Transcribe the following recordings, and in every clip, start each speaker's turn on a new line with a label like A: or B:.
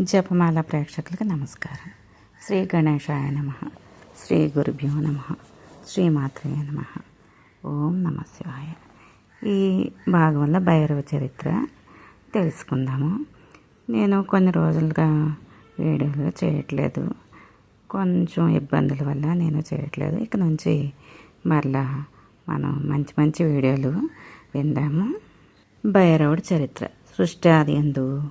A: జపమాల ప్రేక్షకులకు నమస్కారం. శ్రీ గణేశాయ నమ. శ్రీ గురుభ్యో నమ. శ్రీమాత్రే నమ. ఓం నమ శివాయ. ఈ భాగంలో భైరవ చరిత్ర తెలుసుకుందాము. నేను కొన్ని రోజులుగా వీడియోలు చేయట్లేదు. కొంచెం ఇబ్బందుల వల్ల నేను చేయట్లేదు. ఇక నుంచి మరలా మనం మంచి మంచి వీడియోలు విందాము. భైరవుడి చరిత్ర. సృష్టి ఆది ఎందు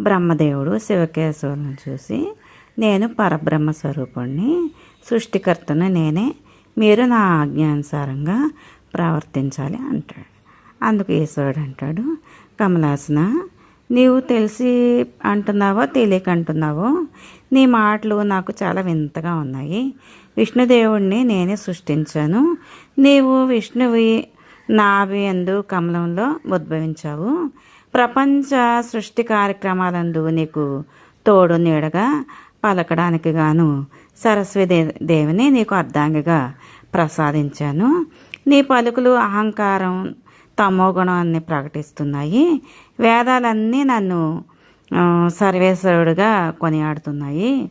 A: బ్రహ్మదేవుడు శివకేశవులను చూసి నేను పరబ్రహ్మ స్వరూపుణ్ణి సృష్టికర్తను నేనే మీరు నా ఆజ్ఞానుసారంగా ప్రవర్తించాలి అంటాడు. అందుకు ఈశ్వరుడు అంటాడు కమలాసన నీవు తెలిసి అంటున్నావో తెలియక అంటున్నావో నీ మాటలు నాకు చాలా వింతగా ఉన్నాయి. విష్ణుదేవుణ్ణి నేనే సృష్టించాను. నీవు విష్ణువి నాభి ఎందు కమలంలో ఉద్భవించావు. ప్రపంచ సృష్టి కార్యక్రమాలందు నీకు తోడు నీడగా పలకడానికి గాను సరస్వతి దేవిని నీకు అర్ధాంగిగా ప్రసాదించాను. నీ పలుకులు అహంకారం తమోగుణం అన్ని ప్రకటిస్తున్నాయి. వేదాలన్నీ నన్ను సర్వేశ్వరుడుగా సర్వేశ్వరుడిగా కొనియాడుతున్నాయి.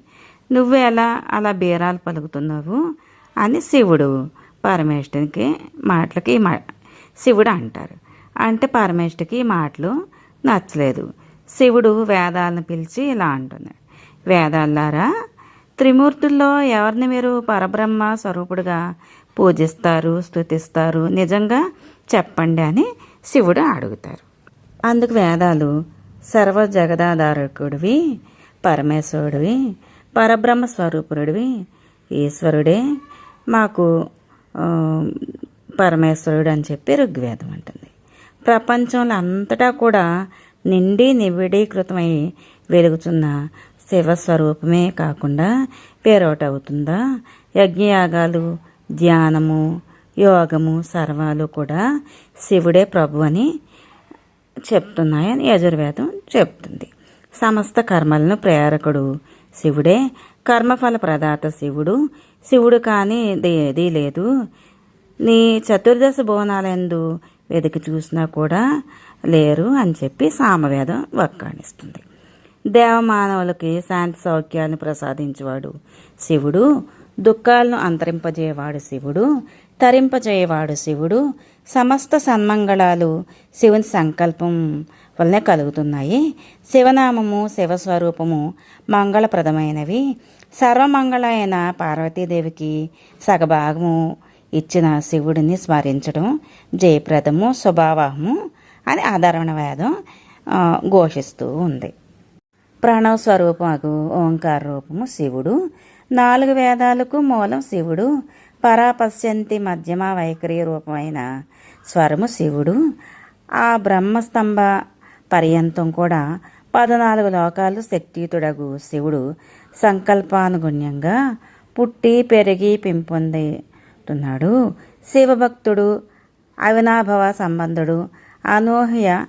A: నువ్వు ఎలా అలా బీరాలు పలుకుతున్నావు అని శివుడు పరమేష్ఠునికి మాటలకి మా శివుడు అంటారు. అంటే పరమేష్ఠుకి ఈ మాటలు నచ్చలేదు. శివుడు వేదాలను పిలిచి ఇలా అంటున్నాడు వేదాలారా త్రిమూర్తుల్లో ఎవరిని మీరు పరబ్రహ్మ స్వరూపుడుగా పూజిస్తారు స్తుతిస్తారు? నిజంగా చెప్పండి అని శివుడు అడుగుతారు. అందుకు వేదాలు సర్వ జగదాధారకుడివి పరమేశ్వరుడివి పరబ్రహ్మ స్వరూపుడివి. ఈశ్వరుడే మాకు పరమేశ్వరుడు అని చెప్పి ఋగ్వేదం అంటుంది. ప్రపంచంలో అంతటా కూడా నిండి నిబిడీకృతమై వెలుగుతున్న శివస్వరూపమే కాకుండా వేరొకటవుతుందా? యజ్ఞయాగాలు ధ్యానము యోగము సర్వాలు కూడా శివుడే ప్రభు అని చెప్తున్నాయని యజుర్వేదం చెప్తుంది. సమస్త కర్మలను ప్రేరకుడు శివుడే కర్మఫల ప్రదాత శివుడు. శివుడు కానీ ఏదీ లేదు. నీ చతుర్దశ బోనాలందు వెతికి చూసినా కూడా లేరు అని చెప్పి సామవేదం వక్కాణిస్తుంది. దేవమానవులకి శాంతి సౌఖ్యాన్ని ప్రసాదించేవాడు శివుడు దుఃఖాలను అంతరింపజేయవాడు శివుడు తరింపజేయవాడు శివుడు సమస్త సన్మంగళాలు శివుని సంకల్పం వల్లనే కలుగుతున్నాయి. శివనామము శివస్వరూపము మంగళప్రదమైనవి. సర్వమంగళ అయిన పార్వతీదేవికి సగభాగము ఇచ్చిన శివుడిని స్మరించడం జయప్రదము స్వభావము అని ఆధారణ వేదం ఘోషిస్తూ ఉంది. ప్రణవ స్వరూపము ఓంకార రూపము శివుడు. నాలుగు వేదాలకు మూలం శివుడు. పరాపశ్యంతి మధ్యమ వైఖరి రూపమైన స్వరము శివుడు. ఆ బ్రహ్మస్తంభ పర్యంతం కూడా పద్నాలుగు లోకాలు శక్తియుతుడగు శివుడు. సంకల్పానుగుణ్యంగా పుట్టి పెరిగి చెప్తున్నాడు. శివభక్తుడు అవినాభవ సంబంధుడు అనూహ్య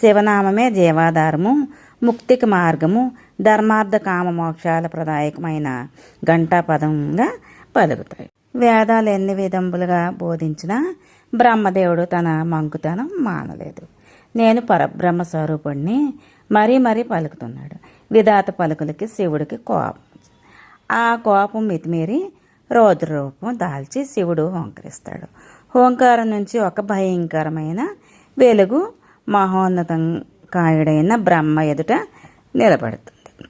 A: శివనామమే జీవాధారము ముక్తికి మార్గము ధర్మార్థ కామ మోక్షాల ప్రదాయకమైన ఘంటాపదంగా పలుకుతాయి. వేదాలు ఎన్ని విధంబులుగా బోధించినా బ్రహ్మదేవుడు తన మంకుతనం మానలేదు. నేను పరబ్రహ్మ స్వరూపుణ్ణి మరీ మరీ పలుకుతున్నాడు. విధాత పలుకులకి శివుడికి కోపం ఆ కోపం మితిమీరి రౌద్ర రూపం దాల్చి శివుడు హోంకరిస్తాడు. హోంకారం నుంచి ఒక భయంకరమైన వెలుగు మహోన్నతం కాయుడైన బ్రహ్మ ఎదుట నిలబడుతుంది.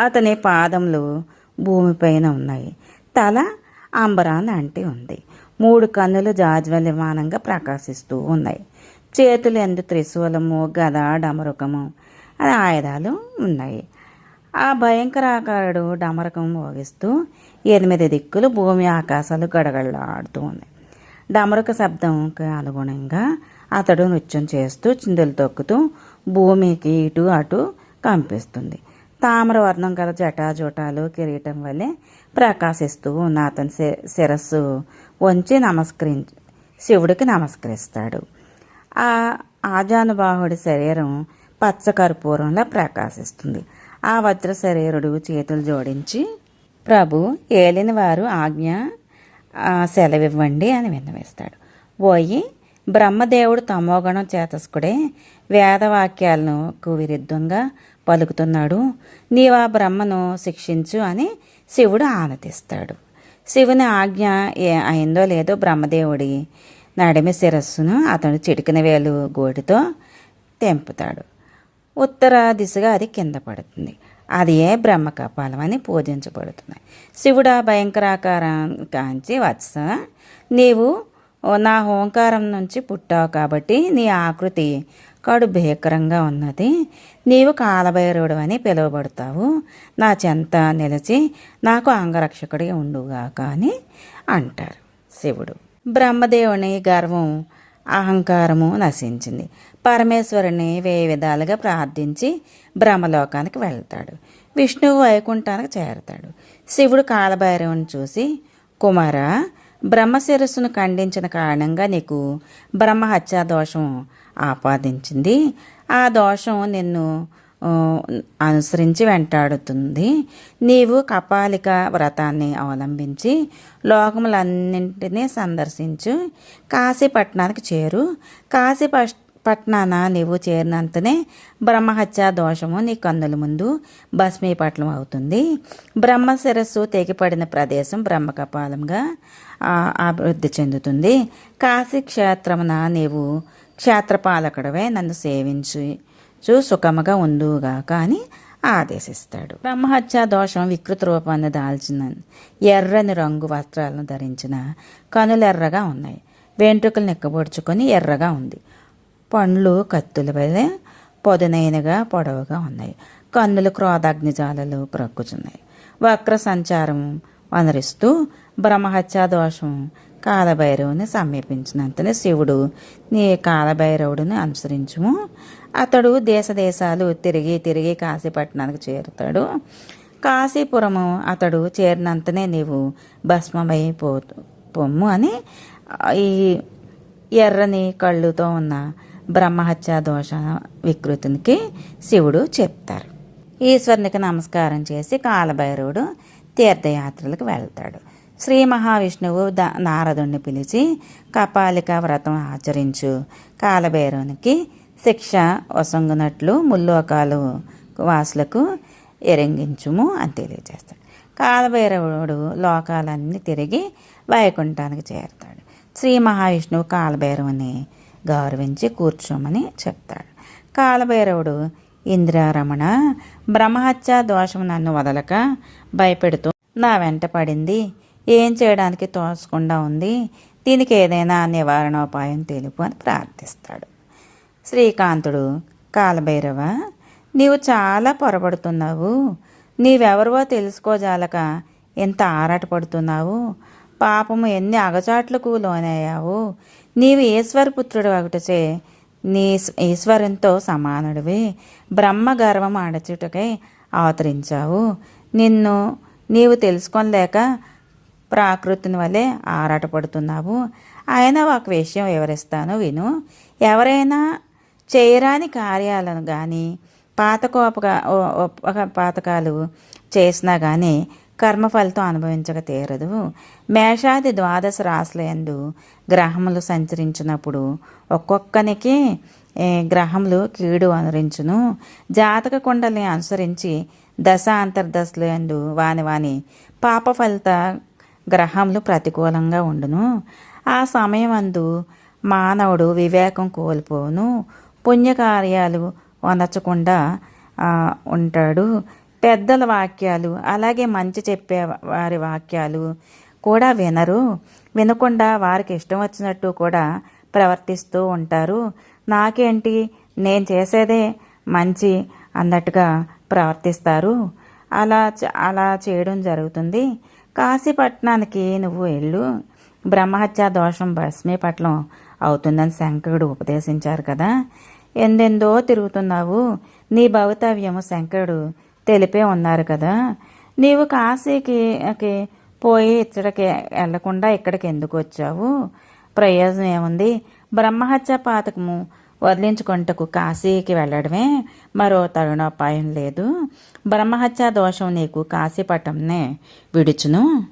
A: అతని పాదములు భూమిపైన ఉన్నాయి. తల అంబరాన్ని అంటి ఉంది. మూడు కన్నులు జాజ్వల్యమానంగా ప్రకాశిస్తూ ఉన్నాయి. చేతులు ఎందు త్రిశూలము గద డమరుకము అని ఆయుధాలు ఉన్నాయి. ఆ భయంకరాకారుడు డమరకం మోగిస్తూ ఎనిమిది దిక్కులు భూమి ఆకాశాలు గడగడలాడుతూ ఉంది. డమరుక శబ్దంకి అనుగుణంగా అతడు నృత్యం చేస్తూ చిందులు తొక్కుతూ భూమికి ఇటు అటు కంపిస్తుంది. తామర వర్ణం గల జటాజుటాలు కిరీటం వల్లే ప్రకాశిస్తూ ఉన్న అతని శిరస్సు వంచి నమస్కరించి శివుడికి నమస్కరిస్తాడు. ఆ ఆజానుబాహుడి శరీరం పచ్చ కర్పూరంలా ప్రకాశిస్తుంది. ఆ వజ్ర శరీరుడు చేతులు జోడించి ప్రభు ఏలిన వారు ఆజ్ఞ సెలవివ్వండి అని విన్నవేస్తాడు పోయి బ్రహ్మదేవుడు తమోగణం చేతస్కుడే వేదవాక్యాలను విరుద్ధంగా పలుకుతున్నాడు. నీవా బ్రహ్మను శిక్షించు అని శివుడు ఆనతిస్తాడు శివుని ఆజ్ఞ ఏ అయిందో లేదో బ్రహ్మదేవుడి నడిమి శిరస్సును అతడు చిటికిన వేలు గోటితో తెంపుతాడు. ఉత్తర దిశగా అది కింద పడుతుంది. అది ఏ బ్రహ్మ కపాలం అని పూజించబడుతుంది. శివుడు ఆ భయంకరాకారం కాంచి వత్స. నీవు నా ఓంకారం నుంచి పుట్టావు కాబట్టి నీ ఆకృతి కడు భీకరంగా ఉన్నది. నీవు కాలభైరవుడు అని పిలువబడతావు. నా చెంత నిలిచి నాకు అంగరక్షకుడి ఉండుగాక అని అంటారు శివుడు. బ్రహ్మదేవుని గర్వం అహంకారము నశించింది. పరమేశ్వరుని వేయి విధాలుగా ప్రార్థించి బ్రహ్మలోకానికి వెళ్తాడు. విష్ణువు వైకుంఠానికి చేరతాడు. శివుడు కాలభైరవుని చూసి కుమార బ్రహ్మ శిరస్సును ఖండించిన కారణంగా నీకు బ్రహ్మహత్యా దోషం ఆపాదించింది. ఆ దోషం నిన్ను అనుసరించి వెంటాడుతుంది. నీవు కపాలిక వ్రతాన్ని అవలంబించి లోకములన్నింటినీ సందర్శించు. కాశీపట్నానికి చేరు. కాశీపట్ పట్నాన నీవు చేరినంతనే బ్రహ్మహత్యా దోషము నీ కన్నుల ముందు భస్మీపట్నం అవుతుంది. బ్రహ్మ శిరస్సు తెగిపడిన ప్రదేశం బ్రహ్మకపాలంగా అభివృద్ధి చెందుతుంది. కాశీ క్షేత్రమున నీవు క్షేత్రపాలకుడవే నన్ను సేవించు సుఖముగా ఉందుగాక అని ఆదేశిస్తాడు. బ్రహ్మహత్య దోషం వికృత రూపాన్ని దాల్చిన ఎర్రని రంగు వస్త్రాలను ధరించిన కనులెర్రగా ఉన్నాయి. వెంట్రుకలు నిక్కబొడుచుకొని ఎర్రగా ఉంది. పండ్లు కత్తుల వలె పొదునైనగా పొడవుగా ఉన్నాయి. కన్నులు క్రోధాగ్నిజాలలు క్రక్కుచున్నాయి వక్ర సంచారం వనరిస్తూ బ్రహ్మహత్యా దోషం కాలభైరవుని సమీపించినంతనే శివుడు నీ కాలభైరవుడిని అనుసరించుము. అతడు దేశదేశాలు తిరిగి తిరిగి కాశీపట్నానికి చేరుతాడు. కాశీపురము అతడు చేరినంతనే నీవు భస్మమైపో పొమ్ము అని ఈ ఎర్రని కళ్ళుతో ఉన్న బ్రహ్మహత్య దోష వికృతికి శివుడు చెప్తారు. ఈశ్వరునికి నమస్కారం చేసి కాలభైరవుడు తీర్థయాత్రలకు వెళ్తాడు. శ్రీ మహావిష్ణువు ద నారదుణ్ణి పిలిచి కపాలిక వ్రతం ఆచరించు. కాలభైరవునికి శిక్ష వసంగునట్లు ముల్లోకాలు వాసులకు ఎరంగించుము అని తెలియజేస్తాడు. కాలభైరవుడు లోకాలన్నీ తిరిగి వైకుంఠానికి చేరుతాడు. శ్రీ మహావిష్ణువు కాలభైరవుని గౌరవించి కూర్చోమని చెప్తాడు. కాలభైరవుడు ఇంద్రారమణ బ్రహ్మహత్య దోషం నన్ను వదలక భయపెడుతూ నా వెంట పడింది. ఏం చేయడానికి తోచకుండా ఉంది? దీనికి ఏదైనా నివారణోపాయం తెలుపు అని ప్రార్థిస్తాడు. శ్రీకాంతుడు కాలభైరవ నీవు చాలా పొరపడుతున్నావు. నీవెవరివో తెలుసుకోజాలక ఎంత ఆరాటపడుతున్నావు. పాపము ఎన్ని అగచాట్లకు లోనయ్యావు. నీవు ఈశ్వరపుత్రుడు ఒకటిచే నీ ఈశ్వరంతో సమానుడివి. బ్రహ్మ గర్వం అడచుటకై అవతరించావు. నిన్ను నీవు తెలుసుకోలేక ప్రాకృతిని వలె ఆరాటపడుతున్నావు. అయినా ఒక విషయం వివరిస్తాను విను. ఎవరైనా చేయరాని కార్యాలను కానీ పాతకోపగా ఒక పాతకాలు చేసినా కానీ కర్మఫలితం అనుభవించక తీరదు. మేషాది ద్వాదశ రాశుల యందు గ్రహములు సంచరించినప్పుడు ఒక్కొక్కనికి గ్రహములు కీడు అనురించును. జాతక కుండల్ని అనుసరించి దశ అంతర్దశల యందు వాని వాని పాప ఫలిత గ్రహములు ప్రతికూలంగా ఉండును. ఆ సమయమందు మానవుడు వివేకం కోల్పోను పుణ్యకార్యాలు వనచకుండా ఉంటాడు. పెద్దల వాక్యాలు అలాగే మంచి చెప్పే వారి వాక్యాలు కూడా వినరు. వినకుండా వారికి ఇష్టం వచ్చినట్టు కూడా ప్రవర్తిస్తూ ఉంటారు. నాకేంటి? నేను చేసేదే మంచి అన్నట్టుగా ప్రవర్తిస్తారు. అలా అలా చేయడం జరుగుతుంది. కాశీపట్నానికి నువ్వు వెళ్ళు. బ్రహ్మహత్య దోషం భస్మీపట్నం అవుతుందని శంకరుడు ఉపదేశించారు కదా. ఎందెందో తిరుగుతున్నావు. నీ భవితవ్యము శంకరుడు తెలిపే ఉన్నారు కదా. నీవు కాశీకి పోయి ఇచ్చడికి వెళ్ళకుండా ఇక్కడికి ఎందుకు వచ్చావు? ప్రయోజనం ఏముంది? బ్రహ్మహత్య పాతకము వదిలించుకుంటకు కాశీకి వెళ్ళడమే మరో తరుణోపాయం లేదు. బ్రహ్మహత్య దోషం నీకు కాశీపట్నంనే విడుచును.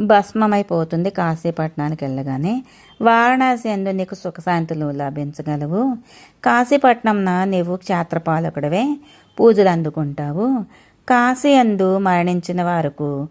A: భస్మమైపోతుంది కాశీపట్నానికి వెళ్ళగానే. వారణాసి ఎందు నీకు సుఖశాంతులు లభించగలవు. కాశీపట్నంన నీవు క్షేత్రపాలకుడవే పూజలు అందుకుంటావు. కాశీ అందు మరణించిన వారకు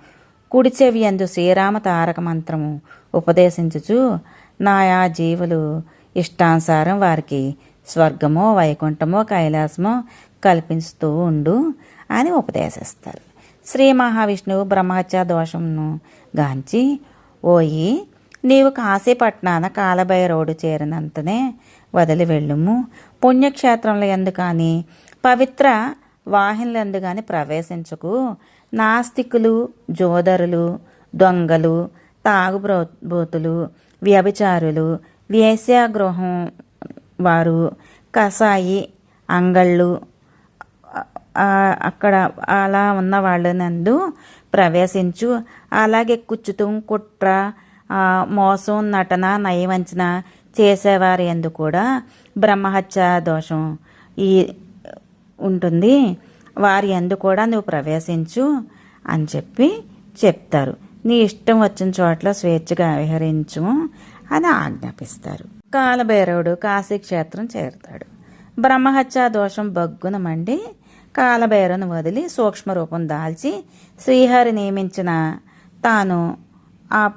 A: కుడిచెవి అందు శ్రీరామ తారక మంత్రము ఉపదేశించుచు నాయా జీవులు ఇష్టానుసారం వారికి స్వర్గమో వైకుంఠమో కైలాసమో కల్పిస్తూ ఉండు అని ఉపదేశిస్తారు. శ్రీ మహావిష్ణువు బ్రహ్మహత్య దోషంను గాంచి ఓయి నీవు కాశీపట్నాన కాలభైరవుడు చేరినంతనే వదిలి వెళ్ళుము. పుణ్యక్షేత్రంలో ఎందు కానీ పవిత్ర వాహినులు కానీ ప్రవేశించకు. నాస్తికులు జోదరులు దొంగలు తాగుబోతులు వ్యభిచారులు వేశ్యాగృహం వారు కసాయి అంగళ్ళు అక్కడ అలా ఉన్న వాళ్ళనందు ప్రవేశించు. అలాగే కుచ్చుతం కుట్ర మోసం నటన నయవంచన చేసేవారి ఎందు కూడా బ్రహ్మహత్య దోషం ఈ ఉంటుంది. వారి ఎందు కూడా నువ్వు ప్రవేశించు అని చెప్పి చెప్తారు. నీ ఇష్టం వచ్చిన చోట్ల స్వేచ్ఛగా విహరించు అని ఆజ్ఞాపిస్తారు. కాలభైరవుడు కాశీక్షేత్రం చేరుతాడు. బ్రహ్మహత్య దోషం బగ్గున మండి కాలభైరవుని వదిలి సూక్ష్మ రూపం దాల్చి శ్రీహరి నియమించిన తాను ఆ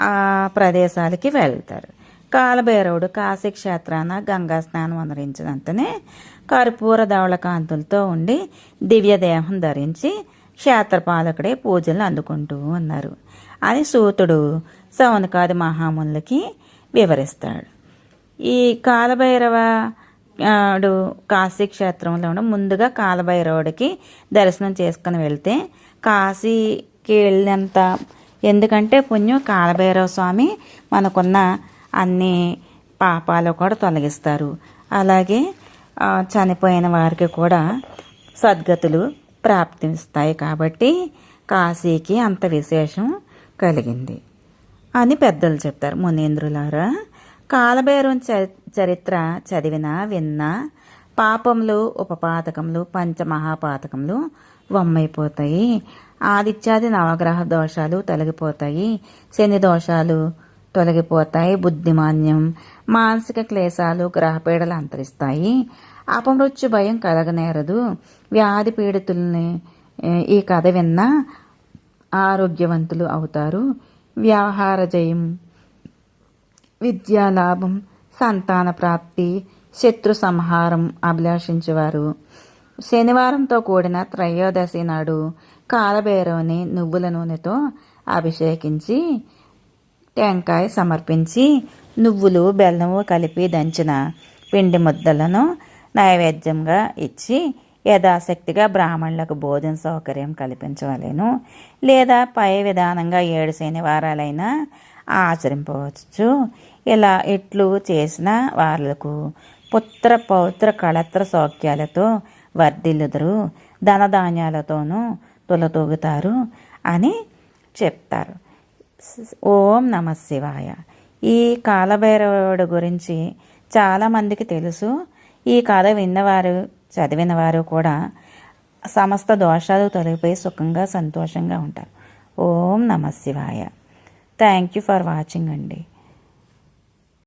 A: ఆ ప్రదేశాలకి వెళ్తారు. కాలభైరవుడు కాశీ క్షేత్రాన గంగా స్నానం అందరించినంతనే కర్పూర ధవళ కాంతులతో ఉండి దివ్యదేహం ధరించి క్షేత్రపాలకుడే పూజలు అందుకుంటూ ఉన్నారు. అని సూతుడు సౌనకాది మహామునులకి వివరిస్తాడు. ఈ కాలభైరవ ఆడు కాశీ క్షేత్రంలో ముందుగా కాలభైరవుడికి దర్శనం చేసుకుని వెళ్తే కాశీకి వెళ్ళినంత ఎందుకంటే పుణ్యం కాలభైరవ స్వామి మనకున్న అన్ని పాపాలు కూడా తొలగిస్తారు. అలాగే చనిపోయిన వారికి కూడా సద్గతులు ప్రాప్తిస్తాయి కాబట్టి కాశీకి అంత విశేషం కలిగింది అని పెద్దలు చెప్తారు మునీంద్రులారా. కాలభైరవం చరిత్ర చదివినా విన్నా పాపములు ఉపపాతకములు పంచమహాపాతకములు వమ్మైపోతాయి. ఆదిత్యాది నవగ్రహ దోషాలు తొలగిపోతాయి. శని దోషాలు తొలగిపోతాయి. బుద్ధిమాన్యం మానసిక క్లేశాలు గ్రహపీడలు అంతరిస్తాయి. అపమృత్యు భయం కలగనేరదు. వ్యాధి పీడితుల్ని ఈ కథ విన్నా ఆరోగ్యవంతులు అవుతారు. వ్యవహార జయం విద్యాలాభం సంతాన ప్రాప్తి శత్రు సంహారం అభిలాషించేవారు. శనివారంతో కూడిన త్రయోదశి నాడు కాలభైరవుని నువ్వుల నూనెతో అభిషేకించి టెంకాయ సమర్పించి నువ్వులు బెల్లము కలిపి దంచిన పిండి ముద్దలను నైవేద్యంగా ఇచ్చి యథాశక్తిగా బ్రాహ్మణులకు భోజన సౌకర్యం కల్పించవలేను లేదా పై విధానంగా ఏడు శనివారాలైనా ఆచరింపవచ్చు ఇలా ఇట్లు చేసిన వాళ్ళకు పుత్ర పౌత్ర కళత్ర సౌఖ్యాలతో వర్ధిల్లుదరు ధనధాన్యాలతోనూ తులతూగుతారు అని చెప్తారు. ఓం నమ శివాయ. ఈ కాలభైరవుడు గురించి చాలామందికి తెలుసు. ఈ కథ విన్నవారు చదివిన వారు కూడా సమస్త దోషాలు తొలగిపోయి సుఖంగా సంతోషంగా ఉంటారు. ఓం నమ శివాయ. థ్యాంక్ యూ ఫర్ వాచింగ్ అండి.